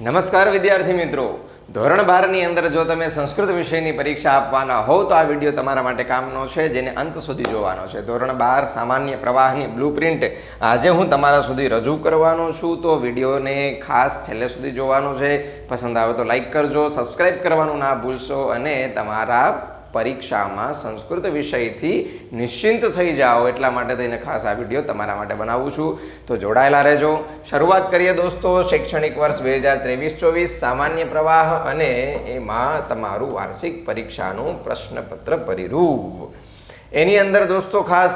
નમસ્કાર વિદ્યાર્થી મિત્રો. ધોરણ બારની અંદર જો તમે સંસ્કૃત વિષયની પરીક્ષા આપવાના હોવ, તો આ વીડિયો તમારા માટે કામનો છે, જેને અંત સુધી જોવાનો છે. ધોરણ બાર સામાન્ય પ્રવાહની બ્લુપ્રિન્ટ આજે હું તમારા સુધી રજૂ કરવાનો છું. તો વિડીયોને ખાસ છેલ્લે સુધી જોવાનો છે. પસંદ આવે તો લાઈક કરજો સબસ્ક્રાઈબ કરવાનું ના ભૂલશો અને તમારા પરીક્ષામાં સંસ્કૃત વિષયથી નિશ્ચિંત થઈ જાઓ એટલા માટે થઈને ખાસ આ વીડિયો તમારા માટે બનાવું છું. તો જોડાયેલા રહેજો. શરૂઆત કરીએ દોસ્તો, શૈક્ષણિક વર્ષ બે હજાર ત્રેવીસ ચોવીસ, સામાન્ય પ્રવાહ અને એમાં તમારું વાર્ષિક પરીક્ષાનું પ્રશ્નપત્ર પરિરૂપ એની અંદર દોસ્તો ખાસ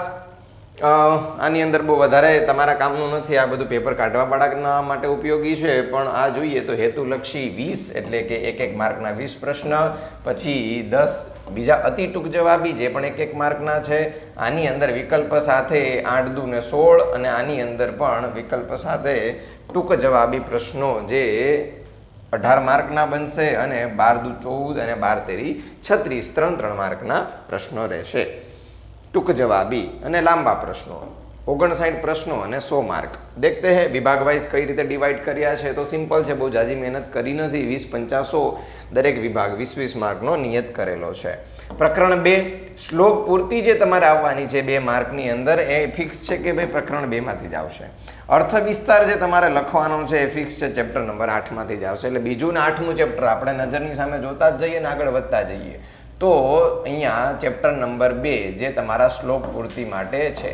આની અંદર બહુ વધારે તમારા કામનું નથી. આ બધું પેપર કાઢવા બાળકના માટે ઉપયોગી છે. પણ આ જોઈએ તો હેતુલક્ષી વીસ એટલે કે એક એક માર્કના વીસ પ્રશ્ન, પછી દસ બીજા અતિ ટૂંક જવાબી જે પણ એક એક માર્કના છે. આની અંદર વિકલ્પ સાથે આઠ દુ ને સોળ અને આની અંદર પણ વિકલ્પ સાથે ટૂંક જવાબી પ્રશ્નો જે અઢાર માર્કના બનશે અને બાર દુ ચૌદ અને બાર તેરી છત્રીસ ત્રણ ત્રણ માર્કના પ્રશ્નો રહેશે. ટૂંક જવાબી અને લાંબા પ્રશ્નો. ઓગણસાઠ પ્રશ્નો અને સો માર્ક. દેખતે હે, વિભાગ વાઇઝ કઈ રીતે ડિવાઈડ કર્યા છે? તો સિમ્પલ છે, બહુ જાજી મહેનત કરી નથી. વીસ પંચાસો દરેક વિભાગ વીસ વીસ માર્કનો નિયત કરેલો છે. પ્રકરણ બે, શ્લોક પૂર્તિ જે તમારે આવવાની છે બે માર્કની અંદર, એ ફિક્સ છે કે ભાઈ પ્રકરણ બેમાંથી જ આવશે? અર્થ વિસ્તાર જે તમારે લખવાનો છે, એ ફિક્સ છે ચેપ્ટર નંબર આઠમાંથી જ આવશે. એટલે બીજું ને આઠમું ચેપ્ટર આપણે નજરની સામે જોતા જ જઈએ ને આગળ વધતા જઈએ. તો અહીંયા ચેપ્ટર નંબર બે જે તમારા શ્લોક પૂર્તિ માટે છે.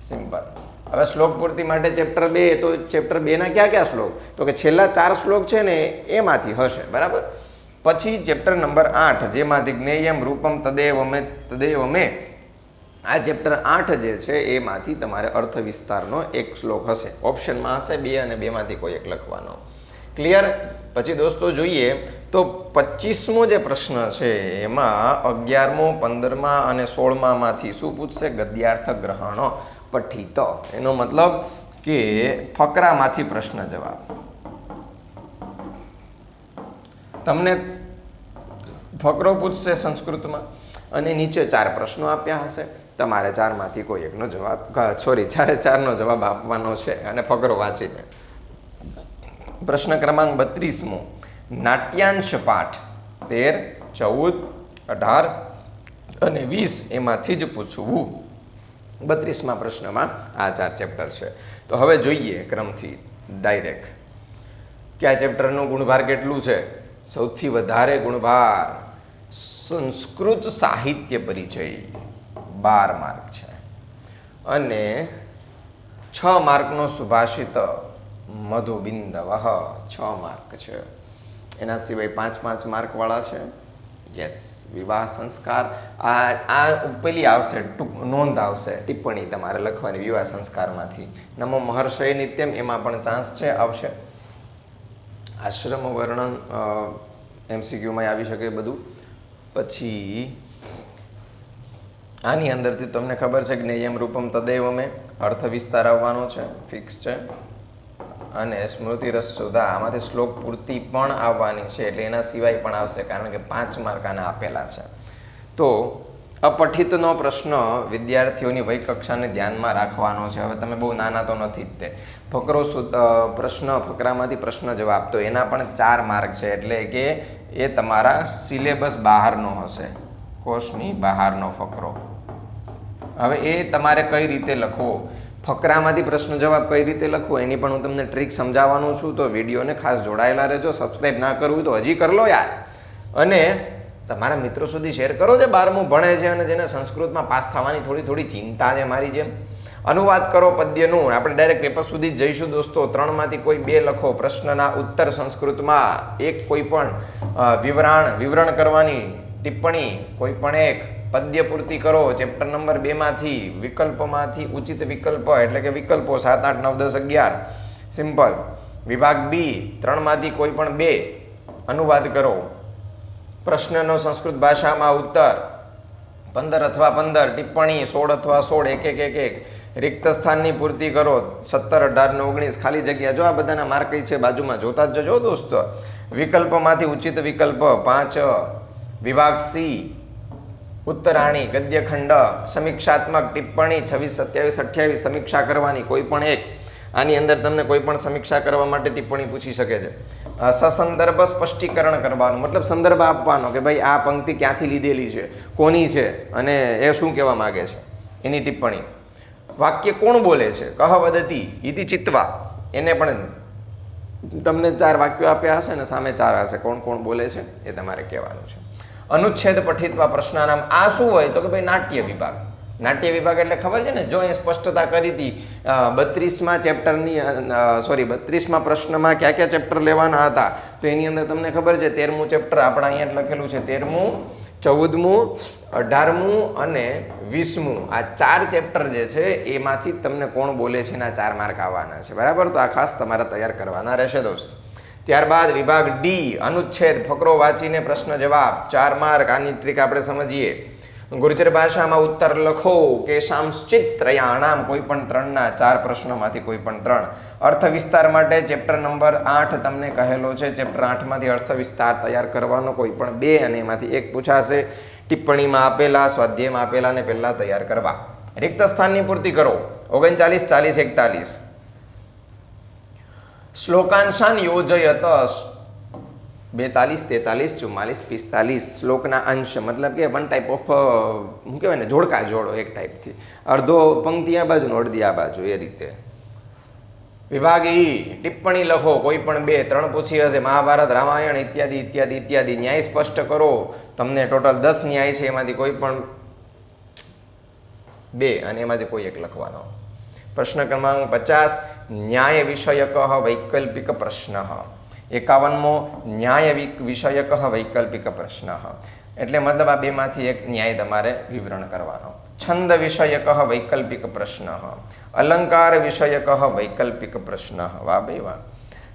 સિમ્પલ હવે શ્લોક પૂર્તિ માટે ચેપ્ટર બે, તો ચેપ્ટર બેના ક્યાં ક્યાં શ્લોક? તો કે છેલ્લા ચાર શ્લોક છે ને, એમાંથી હશે, બરાબર? પછી ચેપ્ટર નંબર આઠ, જેમાંથી જ્ઞેયમ રૂપમ તદેવ અમે તદેવ અમે આ ચેપ્ટર આઠ જે છે, એમાંથી તમારે અર્થ વિસ્તારનો એક શ્લોક હશે. ઓપ્શનમાં હશે બે અને બેમાંથી કોઈ એક લખવાનો. ક્લિયર પછી દોસ્તો જોઈએ તો પચીસમો જે પ્રશ્ન છે, એમાં અગિયારમો, પંદરમા અને સોળમામાંથી શું પૂછશે? ગદ્યાર્થ ગ્રહણ પઠિત. એનો મતલબ કે ફકરામાંથી પ્રશ્ન જવાબ. તમને ફકરો પૂછશે સંસ્કૃતમાં અને નીચે ચાર પ્રશ્નો આપ્યા હશે. તમારે ચારમાંથી કોઈ એકનો જવાબ સોરી ચારે ચારનો જવાબ આપવાનો છે અને ફકરો વાંચીને. પ્રશ્ન ક્રમાંક બત્રીસમો. નાટ્યાંશ પાઠ, તેર, ચૌદ, અઢાર અને વીસ એમાંથી જ પૂછવું. બત્રીસમાં પ્રશ્નમાં આ ચાર ચેપ્ટર છે. તો હવે જોઈએ ક્રમથી, ડાયરેક્ટ. કયા ચેપ્ટરનું ગુણભાર કેટલું છે? સૌથી વધારે ગુણભાર, સંસ્કૃત સાહિત્ય પરિચય, બાર માર્ક છે. અને છ માર્કનો સુભાષિત મધુબિંદવ છ માર્ક છે. એના સિવાય પાંચ પાંચ માર્કવાળા છે. યસ, વિવાહ સંસ્કાર. આ આ પેલી આવશે, ટૂંક નોંધ આવશે, ટિપ્પણી તમારે લખવાની વિવાહ સંસ્કારમાંથી. નમો મહર્ષય નિત્યમ, એમાં પણ ચાન્સ છે, આવશે. આશ્રમ વર્ણન એમસીક્યુમાં આવી શકે બધું. પછી, આની અંદરથી તમને ખબર છે કે રૂપમ તદૈવ અમે અર્થ વિસ્તાર આવવાનો છે ફિક્સ છે. અને સ્મૃતિ રસ સુધા આમાંથી શ્લોક પૂર્તિ પણ આવવાની છે, એટલે એના સિવાય પણ આવશે, કારણ કે પાંચ માર્ક આના આપેલા છે. તો અપઠિતનો પ્રશ્ન વિદ્યાર્થીઓની વય કક્ષાને ધ્યાનમાં રાખવાનો છે. હવે તમે બહુ નાના તો નથી જ તે. ફકરો પ્રશ્ન, ફકરામાંથી પ્રશ્ન જવાબ. તો એના પણ ચાર માર્ક છે, એટલે કે એ તમારા સિલેબસ બહારનો હશે. કોર્સની બહારનો ફકરો. હવે એ તમારે કઈ રીતે લખવો? ફકરામાંથી પ્રશ્ન જવાબ કઈ રીતે લખવો, એની પણ હું તમને ટ્રીક સમજાવવાનો છું. તો વિડીયોને ખાસ જોડાયેલા રહેજો. સબસ્ક્રાઈબ ના કરવું તો હજી કરી લો યાર. અને તમારા મિત્રો સુધી શેર કરો જે બારમું ભણે છે અને જેને સંસ્કૃતમાં પાસ થવાની થોડી થોડી ચિંતા છે મારી જેમ. અનુવાદ કરો પદ્યનું. આપણે ડાયરેક્ટ પેપર સુધી જઈશું દોસ્તો. ત્રણમાંથી કોઈ બે લખો પ્રશ્નના ઉત્તર સંસ્કૃતમાં. એક કોઈ પણ વિવરણ વિવરણ કરવાની ટિપ્પણી, કોઈ પણ એક. પદ્ય પૂર્તિ કરો ચેપ્ટર નંબર બેમાંથી, વિકલ્પમાંથી ઉચિત વિકલ્પ, એટલે કે વિકલ્પો સાત, આઠ, નવ, દસ, અગિયાર. સિમ્પલ વિભાગ બી ત્રણમાંથી કોઈ પણ બે અનુવાદ કરો. પ્રશ્નનો સંસ્કૃત ભાષામાં ઉત્તર. પંદર અથવા પંદર, ટિપ્પણી, સોળ અથવા સોળ, એક એક એક એક. રિક્ત સ્થાનની પૂર્તિ કરો. સત્તર, અઢાર, ને ઓગણીસ, ખાલી જગ્યા. જો આ બધાના માર્ક છે બાજુમાં, જોતા જ જજો દોસ્તો. વિકલ્પમાંથી ઉચિત વિકલ્પ પાંચ. વિભાગ સી ઉત્તરાણી, ગદ્યખંડ, સમીક્ષાત્મક ટિપ્પણી, છવ્વીસ સત્યાવીસ અઠ્યાવીસ સમીક્ષા કરવાની કોઈ પણ એક, આની અંદર તમને કોઈ પણ સમીક્ષા કરવા માટે ટિપ્પણી પૂછી શકે છે. સસંદર્ભ સ્પષ્ટીકરણ કરવાનું, મતલબ સંદર્ભ આપવાનો કે ભાઈ આ પંક્તિ ક્યાંથી લીધેલી છે, કોની છે અને એ શું કહેવા માગે છે, એની ટિપ્પણી. વાક્ય કોણ બોલે છે? કહ વદતી ઇતિ ચિત્વા. એને પણ તમને ચાર વાક્યો આપ્યા હશે ને સામે ચાર હશે. કોણ કોણ બોલે છે? એ તમારે કહેવાનું છે. અનુચ્છેદ પઠિતવા પ્રશ્નાનામ આ શું હોય તો કે ભાઈ નાટ્ય વિભાગ. નાટ્ય વિભાગ એટલે ખબર છે ને? જો એ સ્પષ્ટતા કરી હતી બત્રીસમાં ચેપ્ટરની સોરી, બત્રીસમાં પ્રશ્નમાં કયા કયા ચેપ્ટર લેવાના હતા, તો એની અંદર તમને ખબર છે, તેરમું ચેપ્ટર આપણે અહીંયા લખેલું છે. તેરમું, ચૌદમું, અઢારમું અને વીસમું. આ ચાર ચેપ્ટર જે છે, એમાંથી તમને કોણ બોલે છે એના ચાર માર્ક આવવાના છે. બરાબર? તો આ ખાસ તમારે તૈયાર કરવાના રહેશે દોસ્તો. ત્યારબાદ વિભાગ ડી, અનુચ્છેદ, ફકરો વાંચીને પ્રશ્ન જવાબ. ચાર માર્ક આની ટ્રીક આપણે સમજીએ. ગુર્જર ભાષામાં ઉત્તર લખો કે શાંશ્ચિત ત્રયાણામ કોઈ પણ ત્રણના ચાર પ્રશ્નોમાંથી કોઈ પણ ત્રણ. અર્થ વિસ્તાર માટે ચેપ્ટર નંબર આઠ તમને કહેલો છે. ચેપ્ટર આઠમાંથી અર્થ વિસ્તાર તૈયાર કરવાનો કોઈ પણ બે અને એમાંથી એક પૂછાશે. ટિપ્પણીમાં આપેલા, સ્વાધ્યાયમાં આપેલા અને પહેલાં તૈયાર કરવા. રિક્ત સ્થાનની પૂર્તિ કરો. ઓગણચાલીસ ચાલીસ એકતાલીસ. શ્લોકાંશાન યોજયતસ. બેતાલીસ, તેતાલીસ, ચુમ્માલીસ, પિસ્તાલીસ શ્લોકના અંશ. મતલબ કે વન ટાઈપ ઓફ શું કહેવાય ને, જોડકા જોડો એક ટાઈપથી અડધો પંક્તિ આ બાજુ અડધી આ બાજુ, એ રીતે. વિભાગ ઈ, ટિપ્પણી લખો, કોઈ પણ બે, ત્રણ પૂછી હશે, મહાભારત, રામાયણ, ઇત્યાદિ ઇત્યાદિ ઇત્યાદિ, ન્યાય સ્પષ્ટ કરો. તમને ટોટલ દસ ન્યાય છે, એમાંથી કોઈ પણ બે, અને એમાંથી કોઈ એક લખવાનો. પ્રશ્ન ક્રમાંક પચાસ ન્યાય વિષયક વૈકલ્પિક પ્રશ્ન એકાવનમો ન્યાય વિ- વિષયક વૈકલ્પિક પ્રશ્ન એટલે મતલબ આ બેમાંથી એક ન્યાય તમારે વિવરણ કરવાનો છંદ વિષયક વૈકલ્પિક પ્રશ્ન અલંકાર વિષયક વૈકલ્પિક પ્રશ્ન વાહ ભાઈ વાહ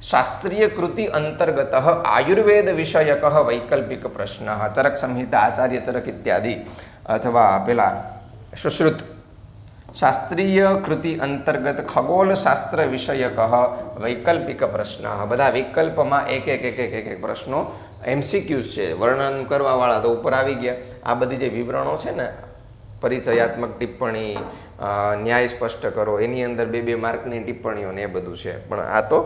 શાસ્ત્રીય કૃતિ અંતર્ગત આયુર્વેદ વિષયક વૈકલ્પિક પ્રશ્ન ચરક સંહિતા આચાર્ય ચરક ઇત્યાદિ અથવા પેલા સુશ્રુત શાસ્ત્રીય કૃતિ અંતર્ગત ખગોલશાસ્ત્ર વિષયક વૈકલ્પિક પ્રશ્ન બધા વિકલ્પમાં એક એક એક એક એક એક પ્રશ્નો એમસીક્યુઝ છે. વર્ણન કરવાવાળા તો ઉપર આવી ગયા. આ બધી જે વિવરણો છે ને, પરિચયાત્મક ટિપ્પણી ન્યાય સ્પષ્ટ કરો, એની અંદર બે બે માર્કની ટિપ્પણીઓ ને એ બધું છે. પણ આ તો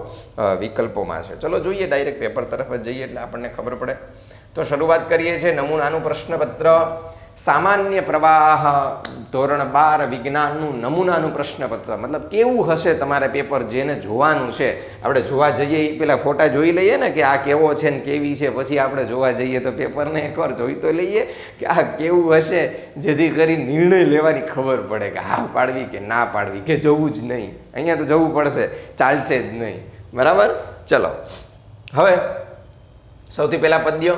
વિકલ્પોમાં છે. ચલો જોઈએ ડાયરેક્ટ પેપર તરફ જ જઈએ એટલે આપણને ખબર પડે. તો શરૂઆત કરીએ છીએ નમૂનાનું પ્રશ્નપત્ર. સામાન્ય પ્રવાહ, ધોરણ બાર, વિજ્ઞાનનું નમૂનાનું પ્રશ્નપત્ર. મતલબ કેવું હશે તમારે પેપર જેને જોવાનું છે? આપણે જોવા જઈએ એ પેલા ફોટા જોઈ લઈએ ને કે આ કેવો છે ને કેવી છે, પછી આપણે જોવા જઈએ તો પેપરને એકવાર જોઈ તો લઈએ કે આ કેવું હશે, જેથી કરી નિર્ણય લેવાની ખબર પડે કે હા પાડવી કે ના પાડવી, કે જવું જ નહીં. અહીંયા તો જવું પડશે, ચાલશે જ નહીં. બરાબર? ચલો. હવે, સૌથી પહેલાં પદ્ય.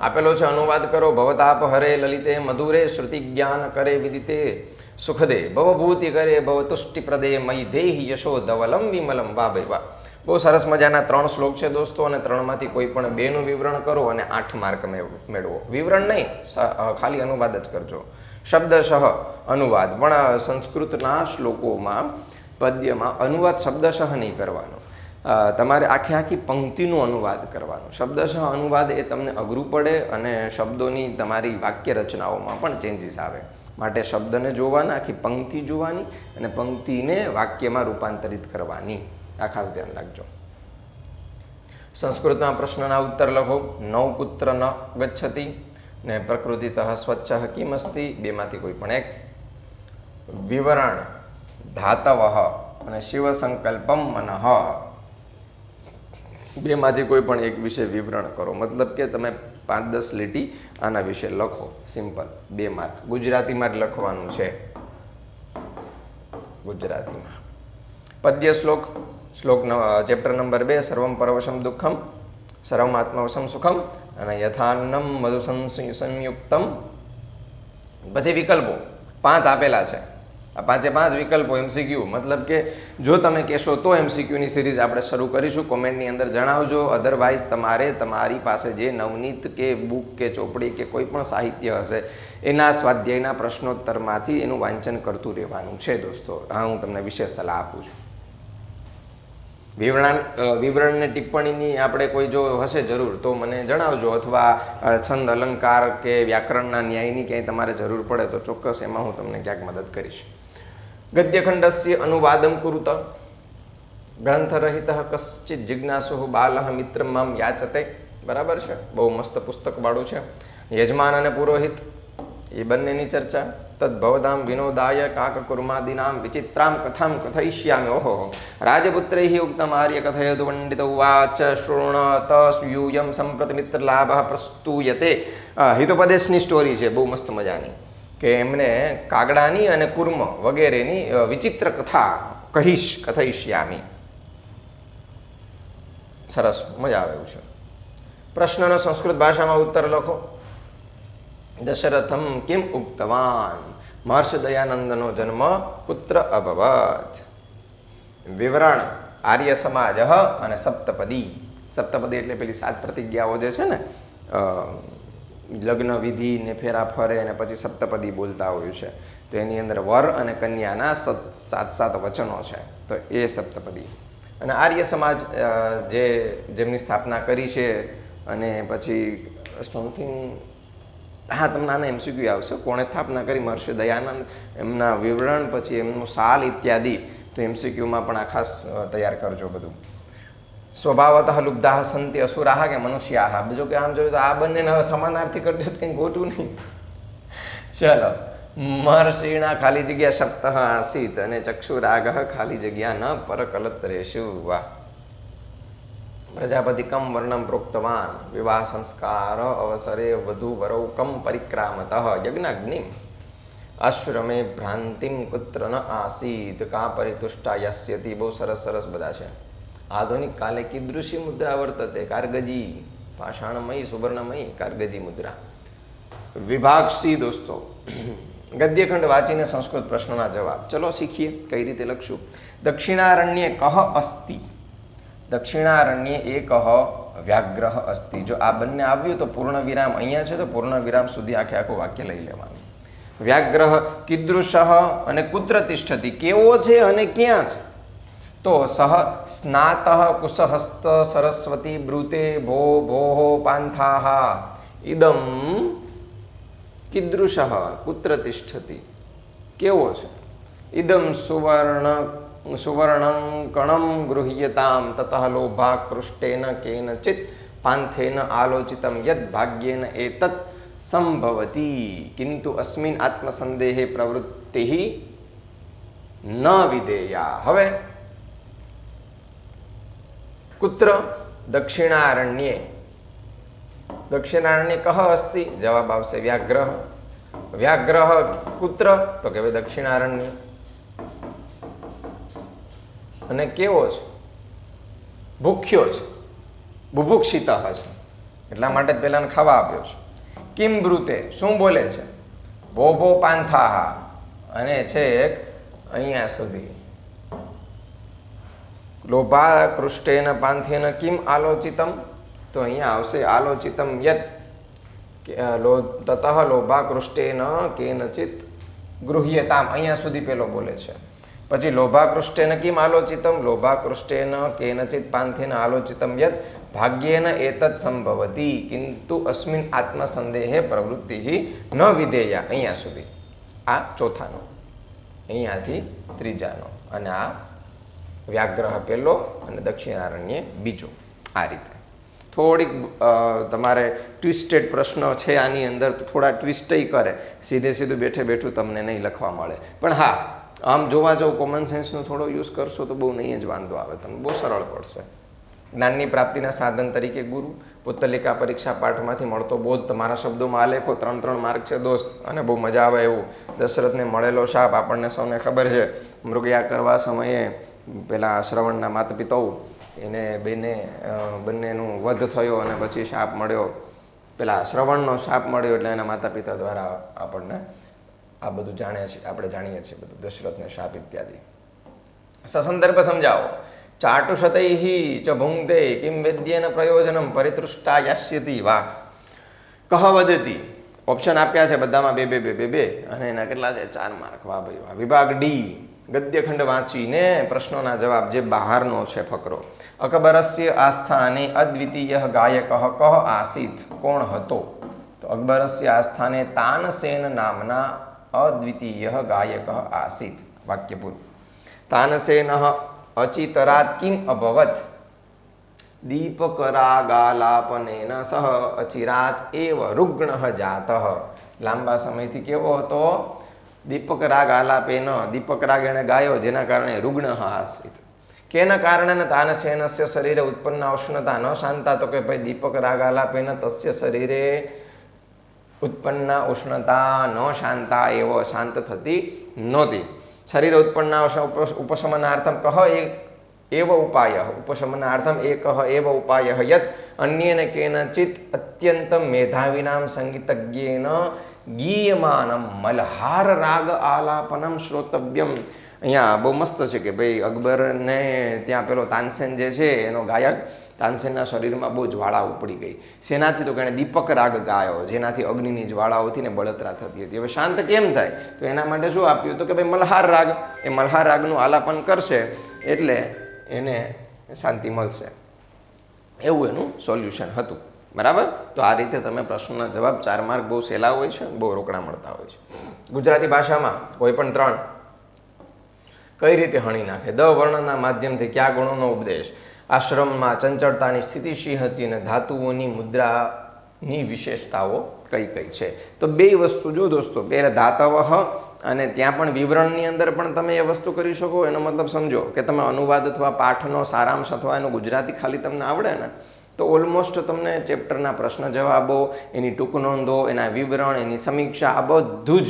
આપેલો છે, અનુવાદ કરો. ભવતાપ હરે લલિતે મધુરે શ્રુતિ જ્ઞાન કરે વિદિતે. સુખદે ભવભૂતિ કરે ભવતુષ્ટિ પ્રદે મય દેહી યશો ધવલમ વિમલમ વા ભાઈ વાહ બહુ સરસ મજાના ત્રણ શ્લોક છે દોસ્તો, અને ત્રણમાંથી કોઈ પણ બેનું વિવરણ કરો અને આઠ માર્ક મેળ- મેળવો. વિવરણ નહીં ખાલી અનુવાદ જ કરજો. શબ્દશઃ અનુવાદ. પણ સંસ્કૃતના શ્લોકોમાં, પદ્યમાં અનુવાદ શબ્દશઃ નહીં કરવાનો. તમારે આખી આખી પંક્તિનું અનુવાદ કરવાનો. શબ્દશઃ અનુવાદ એ તમને અઘરું પડે અને શબ્દોની તમારી વાક્ય રચનાઓમાં પણ ચેન્જીસ આવે. માટે શબ્દને જોવાના, આખી પંક્તિ જોવાની અને પંક્તિને વાક્યમાં રૂપાંતરિત કરવાની. આ ખાસ ધ્યાન રાખજો. સંસ્કૃતના પ્રશ્નના ઉત્તર લખો. નવ પુત્ર ન ગચ્છતી ને પ્રકૃતિતઃ સ્વચ્છ કિમસ્તિ બેમાંથી કોઈ પણ એક. વિવરણ ધાતવ અને શિવ સંકલ્પમ મનઃ. બેમાંથી કોઈ પણ એક વિશે વિવરણ કરો. મતલબ કે તમે પાંચ દસ લીટી આના વિશે લખો. સિમ્પલ. બે માર્ક. ગુજરાતીમાં જ લખવાનું છે. ગુજરાતીમાં. પદ્ય શ્લોક. શ્લોક ચેપ્ટર નંબર બે. સર્વમ પરવશમ દુઃખમ. સર્વમ આત્મવશમ સુખમ. અને યથાન્નમ મધુસં સંયુક્તમ. પછી વિકલ્પો. પાંચ આપેલા છે. આ પાંચે પાંચ વિકલ્પો એમસીક્યુ મતલબ કે જો તમે કહેશો તો એમસીક્યુની સિરીઝ આપણે શરૂ કરીશું. કોમેન્ટની અંદર જણાવજો. અધરવાઇઝ તમારે તમારી પાસે જે નવનીત કે બુક કે ચોપડી કે કોઈ પણ સાહિત્ય હશે, એના સ્વાધ્યાયના પ્રશ્નોત્તરમાંથી એનું વાંચન કરતું રહેવાનું છે દોસ્તો. હા, હું તમને વિશેષ સલાહ આપું છું. વિવરણ વિવરણને ટિપ્પણીની આપણે કોઈ જો હશે જરૂર, તો મને જણાવજો. અથવા છંદ, અલંકાર કે વ્યાકરણના ન્યાયની ક્યાંય તમારે જરૂર પડે તો ચોક્કસ એમાં હું તમને ક્યાંક મદદ કરીશ. ગદ્યખંડસ્ય અનુવાદમ કુરુત ગ્રંથરહિત કશ્ચિત જિજ્ઞાસુ બાલ મિત્ર મામ યાચતે બરાબર છે બહુ મસ્ત પુસ્તકવાળું છે યજમાન અને પુરોહિત એ બંનેની ચર્ચા તદ્ભવદામ વિનોદાય કાકકુર્માદીનામ વિચિત્રામ કથામ કથયિષ્યામિ ઓહો રાજપુત્રૈ ઉક્તમ આર્ય કથયતુ પંડિત ઉવાચ શૃણત યુયમ સંપ્રતિ મિત્રલાભ પ્રસ્તુયતે હિતોપદેશની સ્ટોરી છે બહુ મસ્ત મજાની કે એમને કાગડાની અને કુર્મ વગેરેની વિચિત્ર કથા કહીશ, કથયિષ્યામી. સરસ, મજા આવે એવું છે. પ્રશ્નનો સંસ્કૃત ભાષામાં ઉત્તર લખો. દશરથમ કેમ ઉક્તવાન? મહર્ષિ દયાનંદનો જન્મ પુત્ર અભવત. વિવરણ, આર્ય સમાજ અને સપ્તપદી. સપ્તપદી એટલે પેલી સાત પ્રતિજ્ઞાઓ જે છે ને લગ્ન વિધિ ને ફેરા ફરે અને પછી સપ્તપદી બોલતા હોય છે. તો એની અંદર વર અને કન્યાના સાત સાત વચનો છે. તો એ સપ્તપદી. અને આર્ય સમાજ જે જેમની સ્થાપના કરી છે અને પછી સમથિંગ હા, તમને આને એમસીક્યુ આવશે. કોણે સ્થાપના કરી? મહર્ષિ દયાનંદ. એમના વિવરણ, પછી એમનું સાલ ઇત્યાદિ. તો એમસીક્યુમાં પણ આ ખાસ તૈયાર કરજો બધું. સ્વભાવતઃ લુબ્ધાહ સંતિ અસુરાહ કે મનુષ્યાહ. બીજું કે આમ જોયું તો આ બંનેને હવે સમાનાર્થી કરજો તો કંઈ ખોટું નહીં. ચલો. મહર્ષિણા ખાલી જગ્યા સપ્ત આસીત અને ચક્ષુરાગ ખાલી જગ્યા ન પરકલત રેશુ. વાહ. પ્રજાપતિ કમ વર્ણમ પ્રોક્તવાન. વિવાહ સંસ્કાર અવસરે વધુ વરૌ કમ પરિક્રામત યજ્ઞાગ્નિ આશ્રમે ભ્રાંતિમ કુત્ર ન આસીત. કા પરિતુષ્ટા યસ્યતિ. બહુ સરસ સરસ બધા છે. આધુનિક કાલે કીદૃશી મુદ્રા વર્તતે, કારગજી, પાષાણમયી, સુવર્ણમયી, કારગજી મુદ્રા. વિભાગ સી દોસ્તો, ગદ્યખંડ વાંચીને સંસ્કૃત પ્રશ્નોના જવાબ. ચલો શીખીએ કઈ રીતે લખશું. દક્ષિણારણ્ય કહ અસ્તિ. દક્ષિણારણ્ય કહ વ્યાગ્રહ અસ્તિ. જો આ બંને આવ્યું તો પૂર્ણ વિરામ અહીંયા છે તો પૂર્ણ વિરામ સુધી આખે આખું વાક્ય લઈ લેવાનું. વ્યાગ્રહ કીદૃશ અને કુત્ર તિષ્ઠતિ કેવો છે અને ક્યાં છે? તો સહ સ્નાત કુશહસ્ત સરસ્વતી બ્રુતે ભો ભોહો પાંથા ઇદમ કીદૃશ કુત્ર તિષ્ઠતિ કેવો છે ઇદમ સુવર્ણ સુવર્ણંકણમ ગૃહ્યતામ તતઃ લોભાકૃષ્ટેન કેનચિત પાંથેન આલોચિતમ યદ ભાગ્યેન એતત સંભવતી કિંતુ અસ્મિન આત્મસંદેહે પ્રવૃત્તિ ન વિધેયા હવે કુત્ર દક્ષિણારણ્યે દક્ષિણારણ્ય કહ અસ્તિ જવાબ આવશે વ્યાગ્રહ વ્યાગ્રહ કુત્ર તો કે ભાઈ દક્ષિણારણ્ય અને કેવો છે? ભૂખ્યો છે. બુભુક્ષિત છે. એટલા માટે પેલાને ખાવા આપ્યો છે. કિમ બ્રુતે, શું બોલે છે? ભો ભો પાંથાહા. અને છેક, અહીંયા સુધી. લોભા કૃષ્ટેન પાંથેન કિમ આલોચિતમ તો અહીંયા આવશે આલોચિતમ યત લો તતઃ લોભા કેનચિત ગૃહ્યતામ અહીંયા સુધી પેલો બોલે છે પછી લોભાકૃષ્ટેન કિમ આલોચિતમ લોભાકૃષ્ટેન કેનચિત પાંથેન આલોચિતમ યત ભાગ્યેન એતત સંભવતી કિંતુ અસ્મિન આત્મસંદેહે પ્રવૃત્તિ ન વિધેયા અહીંયા સુધી આ ચોથાનો અહીંયાથી ત્રીજાનો અને આ વ્યાગ્રહ પહેલો અને દક્ષિણારણ્ય બીજો આ રીતે. થોડીક તમારે ટ્વિસ્ટેડ પ્રશ્નો છે આની અંદર, તો થોડા ટ્વિસ્ટય કરે. સીધે સીધું બેઠે બેઠું તમને નહીં લખવા મળે. પણ હા, આમ જોવા જાઓ કોમન સેન્સનો થોડો યુઝ કરશો તો બહુ નહીં જ વાંધો આવે તમને. બહુ સરળ પડશે. જ્ઞાનની પ્રાપ્તિના સાધન તરીકે ગુરુ, પુત્તલિકા પરીક્ષા પાઠમાંથી મળતો બોધ તમારા શબ્દોમાં આલેખો, ત્રણ ત્રણ માર્ક છે દોસ્ત, અને બહુ મજા આવે એવું. દશરથને મળેલો શાપ આપણને સૌને ખબર છે. મૃગયા કરવા સમયે પેલા શ્રવણના માતા પિતાઓ એને બેને બંનેનું વધ થયો અને પછી શાપ મળ્યો. પેલા શ્રવણનો શાપ મળ્યો એટલે એના માતા પિતા દ્વારા આપણને આ બધું જાણીએ છીએ આપણે જાણીએ છીએ બધું, દશરથને શાપ ઇત્યાદિ. સસંદર્ભ સમજાવો. ચાટુશતૈः ચ ભુંક્તે, કિમ વેદ્યેન પ્રયોજનમ પરિતૃષ્ટા યાસ્યતી વાહ કહ વદતી? ઓપ્શન આપ્યા છે બધામાં બે બે બે બે બે, અને એના કેટલા છે? ચાર માર્ક. વાહ ભાઈ, વાહ. વિભાગ ડી. ગદ્યખંડ વાંચીને પ્રશ્નોના જવાબ જે બહારનો છે ફકરો. અકબરસ્ય આસ્થાને અદ્વિતીય ગાયક કહ આસિત, કોણ હતો? તો અકબરસ્ય આસ્થાને તાનસેન નામના અદ્વિતીય ગાયક આસિત. વાક્ય પૂરું. તાનસેન અચિતરાત કિમ અભવત? દીપકરાગાલાપનેન સહ અચિરાત એવ રુગ્ણ જાત. લાંબા સમયથી કેવો હતો? દીપક રાગ આલાપેન, દીપક રાગ એણે ગાયો, જેના કારણે રુગ્ણ હાસિત કેના કારણે તાનસેનસ્ય શરીરે ઉત્પન્ન ઉષ્ણતા ન શાંતા તો કે ભાઈ દીપક રાગ આલાપેન તસ્ય શરીરે ઉત્પન્ન ઉષ્ણતા ન શાંતા એવો શાંત થતી નહોતી. શરીર ઉત્પન્ન ઉપશમનાર્થમ કહ એ, એવ ઉપાય, ઉપશમનાર્થમ એક એવ ઉપાય યત અન્યને કેનચિત અત્યંત મેધાવીનામ સંગીતજ્ઞેન ગીયમાનમ મલ્હાર રાગ આલાપનમ શ્રોતવ્યમ. અહીંયા બહુ મસ્ત છે કે ભાઈ અકબરને ત્યાં પેલો તાનસેન જે છે એનો ગાયક, તાનસેનના શરીરમાં બહુ જ્વાળા ઉપડી ગઈ. શેનાથી તો કહેણે દીપક રાગ ગાયો, જેનાથી અગ્નિની જ્વાળાઓથી ને બળતરા થતી હતી. હવે શાંત કેમ થાય? તો એના માટે શું આપ્યું? તો કે ભાઈ મલ્હાર રાગ. એ મલ્હાર રાગનું આલાપન કરશે એટલે એને શાંતિ મળશે. એવું એનું સોલ્યુશન હતું. બરાબર? તો આ રીતે તમે પ્રશ્નના જવાબ ચાર માર્ક બહુ સહેલા હોય છે, બહુ રોકડા મળતા હોય છે. ગુજરાતી ભાષામાં કોઈ પણ ત્રણ કઈ રીતે હણી નાખે? દ વર્ણના માધ્યમથી કયા ગુણોનો ઉપદેશ? આશ્રમમાં ચંચળતાની સ્થિતિશી હતી અને ધાતુઓની મુદ્રાની વિશેષતાઓ કઈ કઈ છે? તો બે વસ્તુ જો દોસ્તો. પહેલાં ધાતવ અને ત્યાં પણ વિવરણની અંદર પણ તમે એ વસ્તુ કરી શકો. એનો મતલબ સમજો કે તમે અનુવાદ અથવા પાઠનો સારાંશ અથવા એનું ગુજરાતી ખાલી તમને આવડે ને તો ઓલમોસ્ટ તમને ચેપ્ટરના પ્રશ્ન જવાબો, એની ટૂંક નોંધો, એના વિવરણ, એની સમીક્ષા, આ બધું જ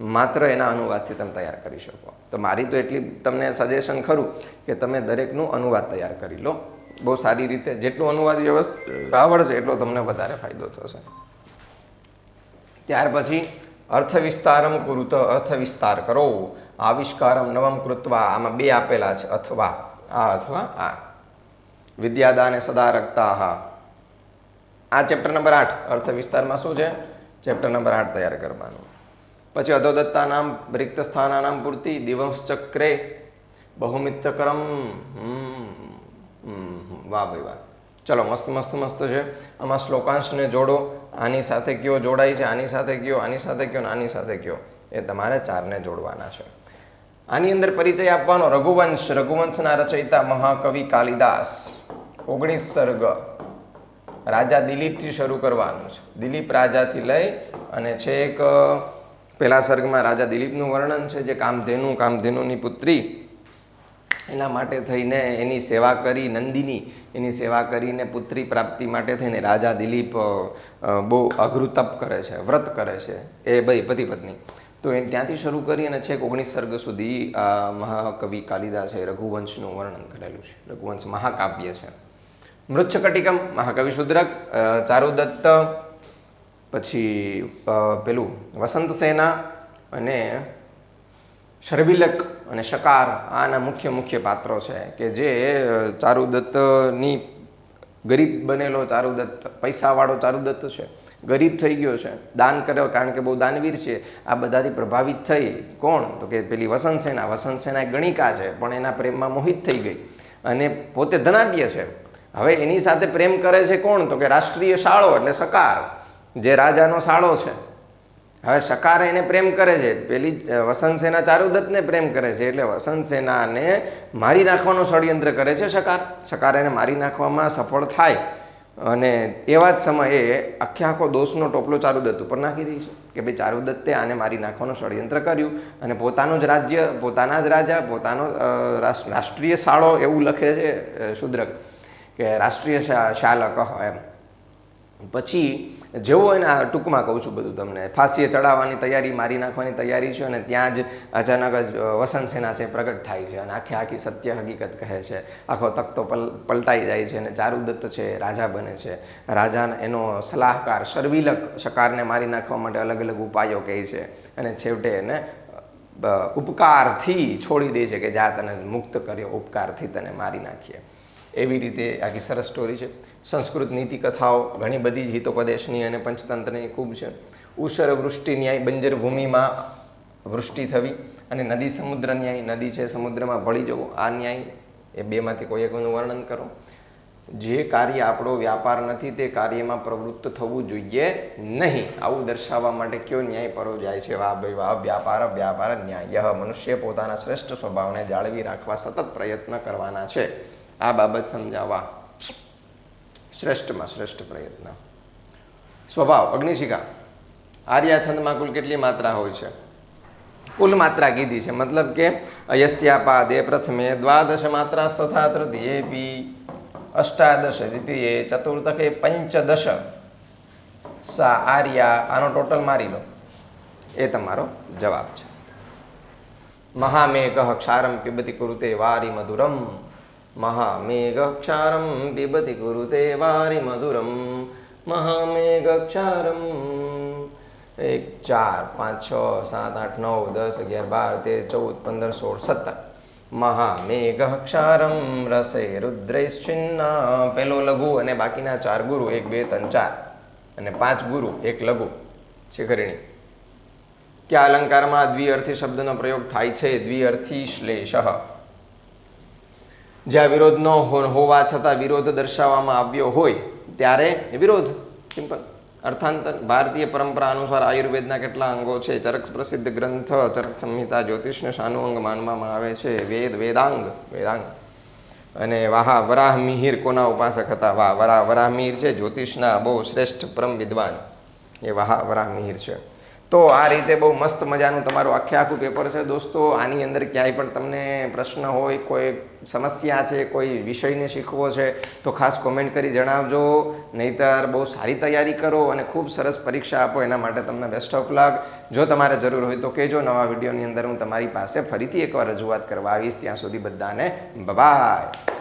માત્ર એના અનુવાદથી તમે તૈયાર કરી શકો. તો મારી તો એટલી તમને સજેશન ખરું કે તમે દરેકનું અનુવાદ તૈયાર કરી લો. બહુ સારી રીતે જેટલું અનુવાદ વ્યવસ્થિત આવડશે, એટલો તમને વધારે ફાયદો થશે. ત્યાર પછી અર્થ વિસ્તારમ કુરુત અર્થ વિસ્તાર કરો. આવિષ્કારમ નવમ કૃત્વા, આમાં બે આપેલા છે, અથવા, આ અથવા આ. વિદ્યાદાને સદા રખતા હા. આ ચેપ્ટર નંબર આઠ, અર્થ વિસ્તારમાં શું છે? ચેપ્ટર નંબર આઠ તૈયાર કરવાનું. પછી અધોદત્તા નામ, રિક્ત સ્થાનાનામ પૂર્તિ દિવસ ચક્રે બહુમિત્રકરમ વાહ ભાઈ વાહ. ચલો, મસ્ત મસ્ત મસ્ત છે. આમાં શ્લોકાંશને જોડો. આની સાથે કયો જોડાય છે? આની સાથે કયો? આની સાથે કયો? આની સાથે કયો? એ તમારે ચારને જોડવાના છે. આની અંદર પરિચય આપવાનો રઘુવંશ. રઘુવંશના રચયિતા મહાકવિ કાલિદાસ. ઓગણીસ સર્ગ. રાજા દિલીપથી શરૂ કરવાનું છે. દિલીપ રાજાથી લઈ અને છેક પહેલા સર્ગમાં રાજા દિલીપનું વર્ણન છે જે કામધેનુ, કામધેનુની પુત્રી. એના માટે થઈને એની સેવા કરી, નંદિની એની સેવા કરીને પુત્રી પ્રાપ્તિ માટે થઈને રાજા દિલીપ બહુ અઘરું તપ કરે છે, વ્રત કરે છે. એ ભાઈ પતિ પત્ની તો એ ત્યાંથી શરૂ કરી અને છેક ઓગણીસ સર્ગ સુધી મહાકવિ કાલિદાસે રઘુવંશનું વર્ણન કરેલું છે. રઘુવંશ મહાકાવ્ય છે. મૃચ્છકટિકમ મહાકવિ શુદ્રક ચારુદત્ત, પછી પેલું વસંત સેના અને શર્વિલક અને શકાર આના મુખ્ય મુખ્ય પાત્રો છે કે જે ચારુદત્તની ગરીબ બનેલો ચારુદત્ત, પૈસાવાળો ચારુદત્ત છે. ગરીબ થઈ ગયો છે. દાન કર્યો કારણ કે બહુ દાનવીર છે. આ બધાથી પ્રભાવિત થઈ. કોણ? તો કે પેલી વસંત સેના વસંત સેના ગણિકા છે, પણ એના પ્રેમમાં મોહિત થઈ ગઈ. અને પોતે ધનાઢ્ય છે. હવે એની સાથે પ્રેમ કરે છે કોણ? તો કે રાષ્ટ્રીય શાળો એટલે સકાર, જે રાજાનો શાળો છે. હવે સકાર એને પ્રેમ કરે છે. પેલી વસંત સેના ચારુદત્તને પ્રેમ કરે છે. એટલે વસંત સેનાને મારી નાખવાનું ષડયંત્ર કરે છે સકાર. સકાર એને મારી નાખવામાં સફળ થાય. અને એવા જ સમયે આખે આખો દોષનો ટોપલો ચારુદત્ત ઉપર નાખી દે છે. કે ભાઈ ચારુદત્તે આને મારી નાખવાનું ષડયંત્ર કર્યું અને પોતાનું જ રાજ્ય, પોતાના જ રાજા, પોતાનો રાષ્ટ્રીય શાળો એવું લખે છે શુદ્રક. કે રાષ્ટ્રીય શાલક એમ. પછી જેવો એના ટૂંકમાં કહું છું બધું તમને. ફાંસીએ ચડાવવાની તૈયારી, મારી નાખવાની તૈયારી છે અને ત્યાં જ અચાનક જ વસંત સેના છે પ્રગટ થાય છે અને આખે આખી સત્ય હકીકત કહે છે. આખો તખતો પલ, પલટાઈ જાય છે અને ચારુદત્ત છે રાજા બને છે. રાજા એનો સલાહકાર, શર્વિલક શકારને મારી નાખવા માટે અલગ અલગ ઉપાયો કહે છે અને છેવટે એને ઉપકારથી છોડી દે છે કે જા તને મુક્ત કર્યો, ઉપકારથી તને મારી નાખીએ. એવી રીતે આખી સરસ સ્ટોરી છે. સંસ્કૃત નીતિ કથાઓ, ઘણી બધી હિતોપદેશની અને પંચતંત્રની ખૂબ છે. ઉષર વૃષ્ટિ ન્યાય બંજર ભૂમિમાં વૃષ્ટિ થવી અને નદી સમુદ્ર ન્યાય, નદી છે સમુદ્રમાં ભળી જવું, આ ન્યાય એ બેમાંથી કોઈ એકનું વર્ણન કરો. જે કાર્ય આપણો વ્યાપાર નથી તે કાર્યમાં પ્રવૃત્ત થવું જોઈએ નહીં. આવું દર્શાવવા માટે કયો ન્યાય પરો જાય છે? વાહ ભાઈ વાહ, વ્યાપાર વ્યાપાર, ન્યાય. મનુષ્ય પોતાના શ્રેષ્ઠ સ્વભાવને જાળવી રાખવા સતત પ્રયત્ન કરવાના છે. આ બાબત સમજાવવા શ્રેષ્ઠમાં શ્રેષ્ઠ પ્રયત્ન. સ્વભાવ અગ્નિશિકા આર્યા છંદમાં કુલ કેટલી માત્રા હોય છે? કુલ માત્રા કીધી છે. મતલબ કે યસ્યાપાદે પ્રથમે દ્વાદશ માત્રા તથા તૃતીયે પી અષ્ટાદશ દ્વિતીયે ચતુર્થકે પંચદશ. સા આર્યા, આનો ટોટલ મારી લો. એ તમારો જવાબ છે. મહામેઘ ક્ષારમ પિબતિ કુરુતે વારી મધુરમ કુરુતે વારી મધુરમ મહામેઘ ક્ષારમ એક ચાર પાંચ છ સાત આઠ નવ દસ અગિયાર બાર તેર ચૌદ પંદર સોળ સત્તર મહામેઘ ક્ષારમ રસે રુદ્રૈશ્ચિન્ના પેલો લઘુ અને બાકીના ચાર ગુરુ, એક, બે, ત્રણ, ચાર અને પાંચ ગુરુ, એક લઘુ શિખરિણી। કયા અલંકારમાં દ્વિઅર્થી શબ્દનો પ્રયોગ થાય છે? દ્વિઅર્થી શ્લેષ। જ્યાં વિરોધ ન હોવા છતાં વિરોધ દર્શાવવામાં આવ્યો હોય, ત્યારે વિરોધ, સિમ્પલ. અર્થાંતર, ભારતીય પરંપરા અનુસાર આયુર્વેદના કેટલા અંગો છે? ચરક પ્રસિદ્ધ ગ્રંથ, ચરક સંહિતા, જ્યોતિષને શાનું અંગ માનવામાં આવે છે. વેદ, વેદાંગ વેદાંગ. અને વાહા, વરાહ મિહિર કોના ઉપાસક હતા? વાહ, વરાહ વરાહ મિહિર છે? જ્યોતિષના બહુ શ્રેષ્ઠ પરમ વિદ્વાન. એ વાહા, વરાહ મિહિર છે. તો આ રીતે બહુ મસ્ત મજાનું તમારું આખે આખું પેપર છે. દોસ્તો, આની અંદર ક્યાંય પણ તમને પ્રશ્ન હોય, કોઈ સમસ્યા છે, કોઈ વિષયને શીખવો છે, તો ખાસ કોમેન્ટ કરી જણાવજો. નહીતર બહુ સારી તૈયારી કરો અને ખૂબ સરસ પરીક્ષા આપો. એના માટે તમને બેસ્ટ ઓફ લક જો તમારે જરૂર હોય તો કહેજો. નવા વિડીયોની અંદર હું તમારી પાસે ફરીથી એકવાર રજૂઆત કરવા આવીશ. ત્યાં સુધી બધાને બાય